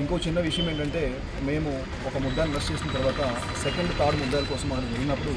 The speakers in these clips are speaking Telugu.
ఇంకో చిన్న విషయం ఏంటంటే మేము ఒక ముద్దాన్ని రెస్ట్ చేసిన తర్వాత సెకండ్ థర్డ్ ముద్దాల కోసం మనం వెళ్ళినప్పుడు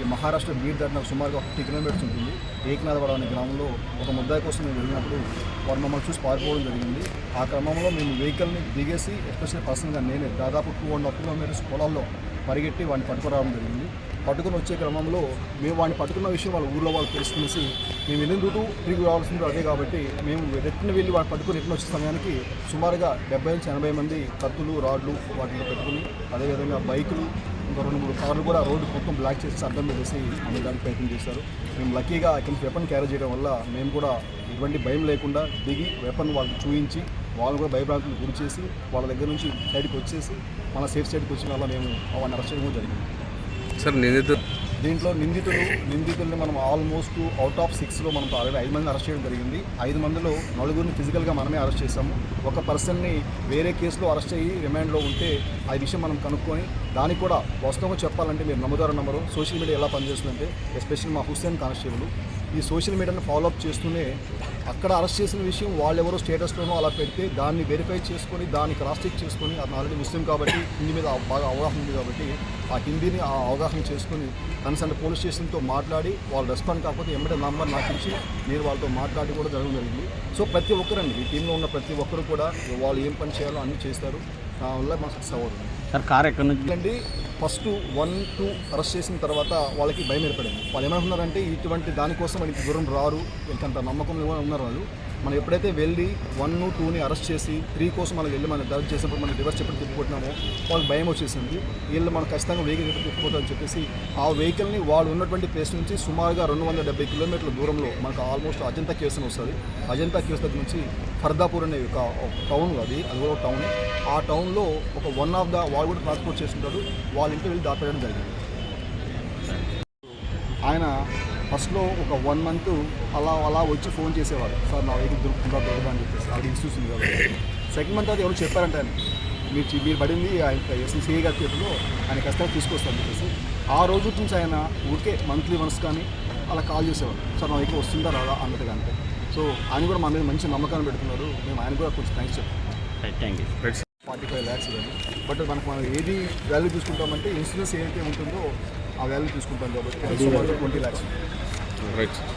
ఈ మహారాష్ట్ర బీడ్ నాకు సుమారుగా ఫిఫ్టీ కిలోమీటర్స్ ఉంటుంది. ఏకనాథవాడ అనే గ్రామంలో ఒక ముద్దాయి కోసం మేము వెళ్ళినప్పుడు వారు మమ్మల్ని చూసి పారిపోవడం జరిగింది. ఆ క్రమంలో మేము వెహికల్ని దిగేసి ఎస్పెషల్లీ పర్సనల్గా నేనే దాదాపు టూ అండ్ హాఫ్ కిలోమీటర్స్ పొలాల్లో పరిగెట్టి వాడిని పట్టుకురావడం జరిగింది. పట్టుకుని వచ్చే క్రమంలో మేము వాడిని పట్టుకున్న విషయం వాళ్ళ ఊళ్ళో వాళ్ళు తెలుసుకునేసి మేము వెళ్ళిన రూటు తిరిగి రావాల్సింది అదే కాబట్టి మేము రిటర్న్ వెళ్ళి వాడిని పట్టుకుని రిటర్న్ వచ్చే సమయానికి సుమారుగా డెబ్బై నుంచి ఎనభై మంది కత్తులు రాడ్లు వాటిని పెట్టుకుని అదేవిధంగా బైకులు ఇంకా రెండు మూడు కార్లు కూడా రోడ్డు మొత్తం బ్లాక్ చేసి అర్థం పెట్టేసి అమ్మడానికి ప్రయత్నం చేశారు. మేము లక్కీగా ఇక్కడ వెపన్ క్యారీ చేయడం వల్ల మేము కూడా ఎటువంటి భయం లేకుండా దిగి వెపన్ వాళ్ళకి చూపించి వాళ్ళు కూడా భయభ్రాంతులు గురి చేసి వాళ్ళ దగ్గర నుంచి సైడ్కి వచ్చేసి మన సేఫ్ సైడ్కి వచ్చిన వల్ల మేము వాళ్ళని అరెస్ట్ చేయడం జరిగింది. సార్ నిందితులు. దీంట్లో నిందితులు నిందితుల్ని మనం ఆల్మోస్ట్ అవుట్ ఆఫ్ సిక్స్లో మనం ఆల్రెడీ ఐదు మంది అరెస్ట్ చేయడం జరిగింది. ఐదు మందిలో నలుగురిని ఫిజికల్గా మనమే అరెస్ట్ చేసాము ఒక పర్సన్ని వేరే కేసులో అరెస్ట్ అయ్యి రిమాండ్లో ఉంటే ఆ విషయం మనం కనుక్కొని దానికి కూడా వాస్తవంగా చెప్పాలంటే మీరు నమ్ముదారు నెంబరు సోషల్ మీడియా ఎలా పనిచేస్తుందంటే ఎస్పెషల్లీ మా హుస్సేన్ కానిస్టేబుల్ ఈ సోషల్ మీడియాను ఫాలోఅప్ చేస్తూనే అక్కడ అరెస్ట్ చేసిన విషయం వాళ్ళెవరో స్టేటస్లోనో అలా పెడితే దాన్ని వెరిఫై చేసుకొని దాన్ని క్రాస్ చెక్ చేసుకొని అతను ఆల్రెడీ ముస్లిం కాబట్టి హిందీ మీద బాగా అవగాహన ఉంది కాబట్టి ఆ హిందీని ఆ అవగాహన చేసుకొని కన్సల్ట్ పోలీస్ స్టేషన్తో మాట్లాడి వాళ్ళు రెస్పాండ్ కాకపోతే ఎమ్మటే నంబర్ నాకు ఇచ్చి నేను వాళ్ళతో మాట్లాడి కూడా జరగడం జరిగింది. సో ప్రతి ఒక్కరండి ఈ టీంలో ఉన్న ప్రతి ఒక్కరు కూడా వాళ్ళు ఏం పని చేయాలో అన్నీ చేస్తారు. దానివల్ల మాకు సక్సెస్ అవ్వదు. సార్ కార్ ఎక్కడి నుంచి? ఎందుకంటే ఫస్ట్ వన్ టూ అరెస్ట్ చేసిన తర్వాత వాళ్ళకి భయం ఏర్పడింది. వాళ్ళు ఏమంటున్నారంటే ఇటువంటి దానికోసం మనకి దూరం రారు వీళ్ళకంత నమ్మకం ఉన్నారు వాళ్ళు. మనం ఎప్పుడైతే వెళ్ళి వన్ టూని అరెస్ట్ చేసి త్రీ కోసం మనకి వెళ్ళి మనం దర్జ్ చేసినప్పుడు మనం రివర్స్ ఎప్పుడు తిప్పుకుంటున్నామో వాళ్ళకి భయం వచ్చేసింది. వీళ్ళు మనం ఖచ్చితంగా వెహికల్ ఎక్కడ తిప్పుకోవద్దని చెప్పేసి ఆ వెహికల్ని వాళ్ళు ఉన్నటువంటి ప్లేస్ నుంచి సుమారుగా రెండు వందల డెబ్బై కిలోమీటర్ల దూరంలో మనకు ఆల్మోస్ట్ అజంతా కేవ్స్ వస్తుంది. అజంతా కేసు దగ్గర నుంచి ఫర్దాపూర్ అనే ఒక టౌన్ అది అది కూడా ఒక టౌన్ ఆ టౌన్లో ఒక వన్ ఆఫ్ ద వాళ్ళు కూడా ట్రాన్స్పోర్ట్ చేస్తుంటారు వాళ్ళ ఇంటికి వెళ్ళి దాపేయడం జరిగింది. ఆయన ఫస్ట్లో ఒక వన్ మంత్ అలా అలా వచ్చి ఫోన్ చేసేవాడు సార్ నా వెహికల్ దొరుకుతుందా దొరకదా అని చెప్పేసి. అది ఇష్యూస్ ఉంది కాబట్టి. సెకండ్ మంత్ అది ఎవరు చెప్పారంటే ఆయన. మీరు మీరు పడింది ఆయన ఎస్సీసీ గారి చేతిలో ఆయన ఖచ్చితంగా తీసుకొస్తాను చెప్పేసి. ఆ రోజు నుంచి ఆయన ఊరికే మంత్లీ వన్స్ కానీ అలా కాల్ చేసేవాడు సార్ నా వెహికల్ వస్తుందా రాదా? అన్నట్టుగా అంటే. సో ఆయన కూడా మా మీద మంచి నమ్మకాన్ని పెడుతున్నారు. మేము ఆయన కూడా కొంచెం థ్యాంక్స్ చెప్తాం thank you. Forty five lakhs ఇవ్వాలి బట్ మనకు మనం ఏది వాల్యూ తీసుకుంటామంటే ఇన్సూరెన్స్ ఏదైతే ఉంటుందో ఆ వాల్యూ తీసుకుంటాం కాబట్టి ట్వంటీ ల్యాక్స్. Right sir